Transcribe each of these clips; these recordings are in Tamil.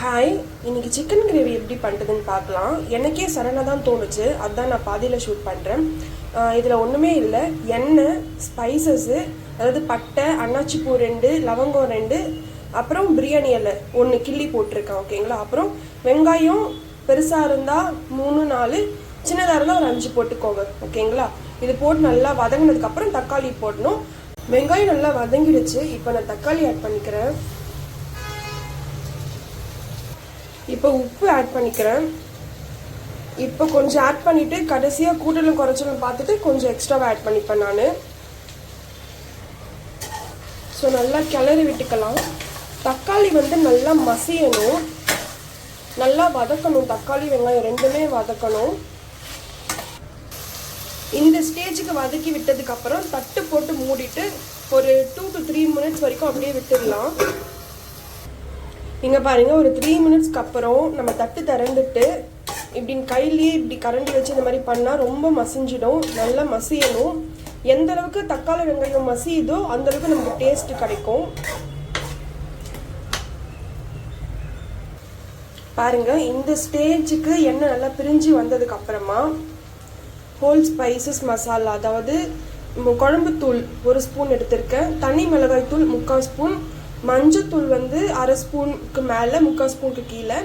ஹாய் இன்னைக்கு சிக்கன் கிரேவி எப்படி பண்ணுறதுன்னு பார்க்கலாம். எனக்கே சடனாக தான் தோணுச்சு. அதுதான் நான் பாதியில் ஷூட் பண்ணுறேன் இதில் ஒன்றுமே இல்லை. எண்ணெய் ஸ்பைசஸ்ஸு அதாவது பட்டை அன்னாச்சிப்பூ ரெண்டு லவங்கம் ரெண்டு அப்புறம் பிரியாணி இலை ஒன்று கிள்ளி போட்டிருக்கேன் ஓகேங்களா அப்புறம் வெங்காயம் பெருசாக இருந்தால் மூணு நாலு சின்னதாக இருந்தால் ஒரு அஞ்சு போட்டுக்கோங்க ஓகேங்களா இது போட்டு நல்லா வதங்கினதுக்கப்புறம் தக்காளி போடணும். வெங்காயம் நல்லா வதங்கிடுச்சு. இப்போ நான் தக்காளி ஆட் பண்ணிக்கிறேன். இப்போ உப்பு ஆட் பண்ணிக்கிறேன். இப்போ கொஞ்சம் ஆட் பண்ணிவிட்டு கடைசியாக கூட்டலும் குறைச்சலும் பார்த்துட்டு கொஞ்சம் எக்ஸ்ட்ராவாக ஆட் பண்ணிப்பேன் நான். ஸோ நல்லா கிளறி விட்டுக்கலாம். தக்காளி வந்து நல்லா மசியணும். நல்லா வதக்கணும். தக்காளி வெங்காயம் ரெண்டுமே வதக்கணும். இந்த ஸ்டேஜுக்கு வதக்கி விட்டதுக்கப்புறம் தட்டு போட்டு மூடிட்டு ஒரு டூ டு த்ரீ மினிட்ஸ் வரைக்கும் அப்படியே விட்டுடலாம். இங்கே பாருங்கள் ஒரு த்ரீ மினிட்ஸ்க்கு அப்புறம் நம்ம தட்டு திறந்துட்டு இப்படின்னு கையிலேயே இப்படி கரண்டி வச்சு இந்த மாதிரி பண்ணால் ரொம்ப மசிஞ்சிடும் நல்லா மசியணும். எந்த அளவுக்கு தக்காளி வெங்காயம் மசியுதோ அந்தளவுக்கு நமக்கு டேஸ்ட் கிடைக்கும். பாருங்க இந்த ஸ்டேஜுக்கு எண்ணெய் நல்லா பிரிஞ்சு வந்ததுக்கு அப்புறமா ஹோல் ஸ்பைசஸ் மசாலா அதாவது குழம்புத்தூள் ஒரு ஸ்பூன் எடுத்திருக்கேன் தனி மிளகாய் தூள் முக்கால் ஸ்பூன் மஞ்சத்தூள் வந்து அரை ஸ்பூனுக்கு மேலே முக்கால் ஸ்பூனுக்கு கீழே.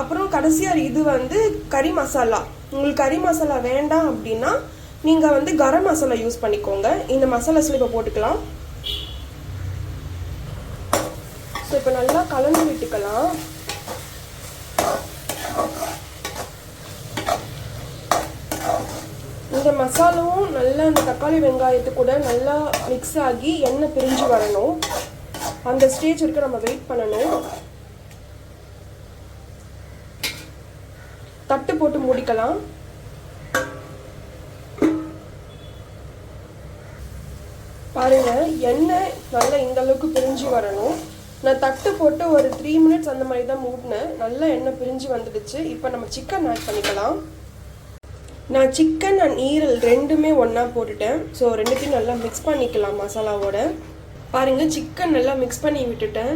அப்புறம் கடைசியாக இது வந்து கறி மசாலா. உங்களுக்கு கறி மசாலா வேண்டாம் அப்படின்னா நீங்கள் வந்து கரம் மசாலா யூஸ் பண்ணிக்கோங்க. இந்த மசாலாஸில் இப்போ போட்டுக்கலாம். ஸோ இப்போ நல்லா கலந்து விட்டுக்கலாம். இந்த மசாலாவும் நல்லா அந்த தக்காளி வெங்காயத்து கூட நல்லா மிக்ஸ் ஆகி எண்ணெய் பிரிஞ்சு வரணும். அந்த ஸ்டேஜ் வரைக்கும் நம்ம வெயிட் பண்ணணும். தட்டு போட்டு மூடிக்கலாம். பாருங்க எண்ணெய் நல்லா இந்த அளவுக்கு பிரிஞ்சு வரணும். நான் தட்டு போட்டு ஒரு த்ரீ மினிட்ஸ் அந்த மாதிரி தான் மூடினேன். நல்லா எண்ணெய் பிரிஞ்சு வந்துடுச்சு. இப்போ நம்ம சிக்கன் ஆட் பண்ணிக்கலாம். நான் சிக்கன் அண்ட் ஈரல் ரெண்டுமே ஒன்றா போட்டுட்டேன். ஸோ ரெண்டுத்தையும் நல்லா மிக்ஸ் பண்ணிக்கலாம் மசாலாவோட. பாருங்கள் சிக்கன் நல்லா மிக்ஸ் பண்ணி விட்டுட்டேன்.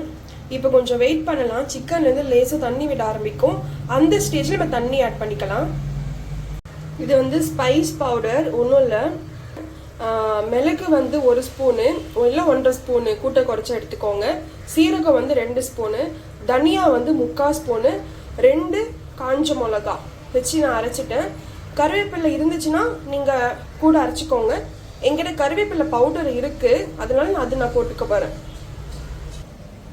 இப்போ கொஞ்சம் வெயிட் பண்ணலாம். சிக்கன்லேருந்து லேசாக தண்ணி விட ஆரம்பிக்கும். அந்த ஸ்டேஜில் நம்ம தண்ணி ஆட் பண்ணிக்கலாம். இது வந்து ஸ்பைஸ் பவுடர் ஒன்றும் இல்லை. மிளகு வந்து ஒரு ஸ்பூனு இல்லை ஒன்றரை ஸ்பூனு கூட்ட குறைச்சி எடுத்துக்கோங்க. சீரகம் வந்து ரெண்டு ஸ்பூனு தனியா வந்து முக்கால் ஸ்பூனு ரெண்டு காஞ்ச மிளகா வச்சு நான் அரைச்சிட்டேன். கருவேப்பிலை இருந்துச்சுன்னா நீங்கள் கூட அரைச்சிக்கோங்க. எங்கிட்ட கருவேப்பிலை பவுடர் இருக்குது அதனால நான் அது நான் போட்டுக்க போகிறேன்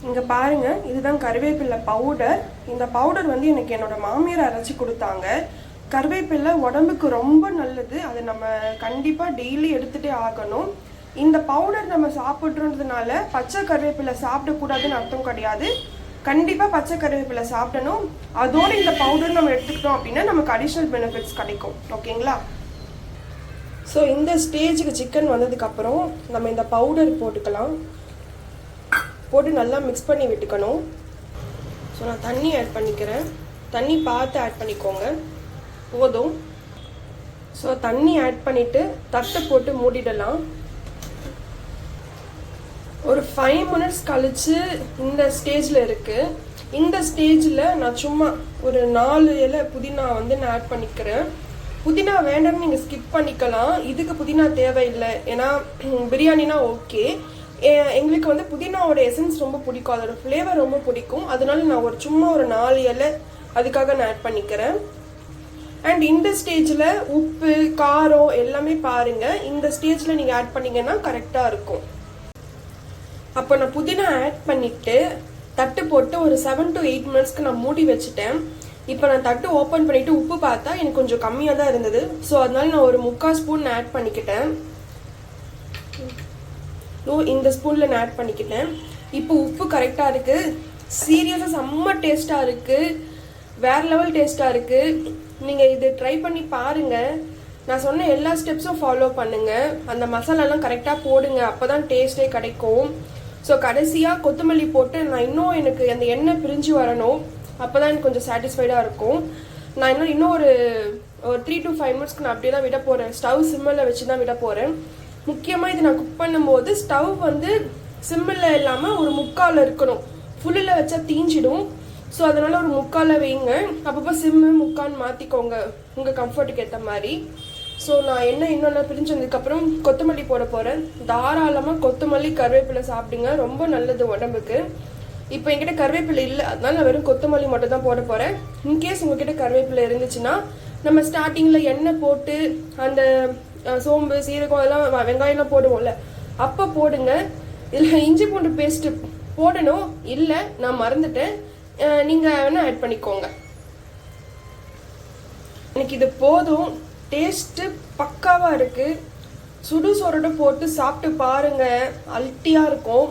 இங்க பாருங்க இதுதான் கருவேப்பிலை பவுடர் இந்த பவுடர் வந்து எனக்கு என்னோட மாமியார் அரைச்சி கொடுத்தாங்க. கருவேப்பிலை உடம்புக்கு ரொம்ப நல்லது. அதை நம்ம கண்டிப்பாக டெய்லி எடுத்துகிட்டே ஆகணும். இந்த பவுடர் நம்ம சாப்பிட்றதுனால பச்சை கருவேப்பிலை சாப்பிடக்கூடாதுன்னு அர்த்தம் கிடையாது. கண்டிப்பாக பச்சை கருவேப்பிலை சாப்பிடணும். அதோடு இந்த பவுடர் நம்ம எடுத்துக்கிட்டோம் அப்படின்னா நமக்கு அடிஷ்னல் பெனிஃபிட்ஸ் கிடைக்கும். ஓகேங்களா ஸோ இந்த ஸ்டேஜுக்கு சிக்கன் வந்ததுக்கப்புறம் நம்ம இந்த பவுடர் போட்டுக்கலாம். போட்டு நல்லா மிக்ஸ் பண்ணி விட்டுக்கணும். ஸோ நான் தண்ணி ஆட் பண்ணிக்கிறேன். தண்ணி பார்த்து ஆட் பண்ணிக்கோங்க. போதும். ஸோ தண்ணி ஆட் பண்ணிவிட்டு தட்டை போட்டு மூடிடலாம். ஒரு ஃபைவ் மினிட்ஸ் கழிச்சு இந்த ஸ்டேஜில் இருக்குது இந்த ஸ்டேஜில் நான் சும்மா ஒரு நாலு இலை புதினா வந்து நான் ஆட் பண்ணிக்கிறேன். புதினா வேண்டாம்னு நீங்கள் ஸ்கிப் பண்ணிக்கலாம். இதுக்கு புதினா தேவையில்லை. ஏன்னா பிரியாணினா ஓகே எங்களுக்கு வந்து புதினாவோட எசன்ஸ் ரொம்ப பிடிக்கும். அதோட ஃப்ளேவர் ரொம்ப பிடிக்கும். அதனால நான் ஒரு சும்மா ஒரு நாலு இலை அதுக்காக நான் ஆட் பண்ணிக்கிறேன். அண்ட் இந்த ஸ்டேஜில் உப்பு காரம் எல்லாமே பாருங்க. இந்த ஸ்டேஜில் நீங்கள் ஆட் பண்ணீங்கன்னா கரெக்டாக இருக்கும். அப்போ நான் புதினா ஆட் பண்ணிட்டு தட்டு போட்டு ஒரு செவன் டு எயிட் மினிட்ஸ்க்கு நான் மூடி வச்சுட்டேன். இப்போ நான் தட்டு ஓப்பன் பண்ணிட்டு உப்பு பார்த்தா எனக்கு கொஞ்சம் கம்மியாக தான் இருந்தது. ஸோ அதனால நான் ஒரு முக்கால் ஸ்பூன் ஆட் பண்ணிக்கிட்டேன். ஓ இந்த ஸ்பூனில் நான் ஆட் பண்ணிக்கிட்டேன். இப்போ உப்பு கரெக்டாக இருக்குது சீரியஸாக செம்ம டேஸ்ட்டாக இருக்குது வேற லெவல் டேஸ்ட்டாக இருக்குது நீங்கள் இது ட்ரை பண்ணி பாருங்கள் நான் சொன்ன எல்லா ஸ்டெப்ஸும் ஃபாலோ பண்ணுங்கள் அந்த மசாலாலாம் கரெக்டாக போடுங்க. அப்போ தான் டேஸ்ட்டே கிடைக்கும். ஸோ கடைசியாக கொத்தமல்லி போட்டு நான் இன்னும் எனக்கு அந்த எண்ணெய் பிரிஞ்சு வரணும். அப்போ தான் எனக்கு கொஞ்சம் சாட்டிஸ்ஃபைடாக இருக்கும். நான் இன்னும் இன்னும் ஒரு ஒரு த்ரீ டு ஃபைவ் மினிட்ஸ்க்கு நான் அப்படியே தான் விட போகிறேன் ஸ்டவ் சிம்மில் வச்சு தான் விட போகிறேன் முக்கியமாக இது நான் குக் பண்ணும்போது ஸ்டவ் வந்து சிம்மில் இல்லாமல் ஒரு முக்கால் இருக்கணும். ஃபுல்லில் வச்சா தீஞ்சிடும். ஸோ அதனால் ஒரு முக்கால் வைங்க. அப்பப்போ சிம்மு முக்கான்னு மாற்றிக்கோங்க உங்கள் கம்ஃபர்ட்டுக்கு ஏற்ற மாதிரி. ஸோ நான் என்ன இன்னொன்று பிரிஞ்சு வந்ததுக்கப்புறம் கொத்தமல்லி போட போகிறேன் தாராளமாக கொத்தமல்லி கருவேப்பிலை சாப்பிடுங்க. ரொம்ப நல்லது உடம்புக்கு. இப்போ என்கிட்ட கருவேப்பிலை இல்லை. அதனால நான் வெறும் கொத்தமல்லி மட்டும் தான் போட போகிறேன் இன்கேஸ் உங்ககிட்ட கருவேப்பிலை இருந்துச்சுன்னா நம்ம ஸ்டார்டிங்கில் எண்ணெய் போட்டு அந்த சோம்பு சீரகம் அதெல்லாம் வெங்காயம்லாம் போடுவோம்ல. அப்போ போடுங்க. இதில் இஞ்சி பூண்டு பேஸ்ட்டு போடணும். இல்லை நான் மறந்துட்டேன். நீங்கள் வேணால் ஆட் பண்ணிக்கோங்க. எனக்கு இது போதும். டேஸ்ட்டு பக்காவாக இருக்குது சுடு சோறோட போட்டு சாப்பிட்டு பாருங்கள் அல்ட்டியாக இருக்கும்.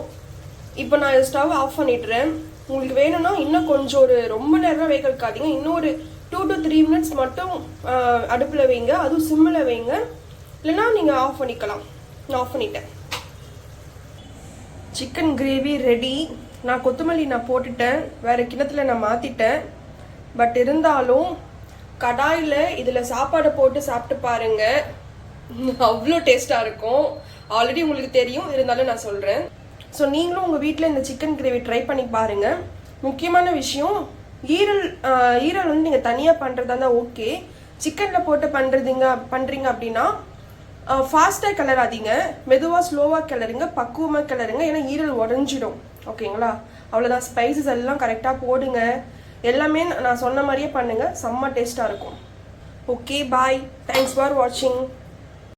இப்போ நான் ஸ்டவ் ஆஃப் பண்ணிடுறேன். உங்களுக்கு வேணும்னா இன்னும் கொஞ்சம் ஒரு ரொம்ப நேரம் வேக வைக்காதீங்க இன்னும் ஒரு டூ டு த்ரீ மினிட்ஸ் மட்டும் அடுப்பில் வைங்க. அதுவும் சிம்மில் வைங்க. இல்லைன்னா நீங்கள் ஆஃப் பண்ணிக்கலாம். நான் ஆஃப் பண்ணிட்டேன். சிக்கன் கிரேவி ரெடி நான் கொத்தமல்லி நான் போட்டுட்டேன். வேறு கிணத்துல நான் மாற்றிட்டேன் பட் இருந்தாலும் கடாயில் இதில் சாப்பாடை போட்டு சாப்பிட்டு பாருங்கள் அவ்வளோ டேஸ்ட்டாக இருக்கும். ஆல்ரெடி உங்களுக்கு தெரியும். இருந்தாலும் நான் சொல்கிறேன் ஸோ நீங்களும் உங்கள் வீட்டில் இந்த சிக்கன் கிரேவி ட்ரை பண்ணி பாருங்கள் முக்கியமான விஷயம் ஈரல் ஈரல் வந்து நீங்கள் தனியாக பண்ணுறதா இருந்தால் ஓகே சிக்கனில் போட்டு பண்ணுறதுங்க பண்ணுறீங்க அப்படின்னா ஃபாஸ்ட்டாக கிளறாதீங்க. மெதுவாக ஸ்லோவாக கிளறுங்க. பக்குவமாக கிளறுங்க. ஏன்னா ஈரல் உடஞ்சிடும். ஓகேங்களா? அவ்வளோதான் ஸ்பைசஸ் எல்லாம் கரெக்டாக போடுங்க. எல்லாமே நான் சொன்ன மாதிரியே பண்ணுங்கள் செம்ம டேஸ்ட்டாக இருக்கும். ஓகே பாய் தேங்க்ஸ் ஃபார் வாட்சிங்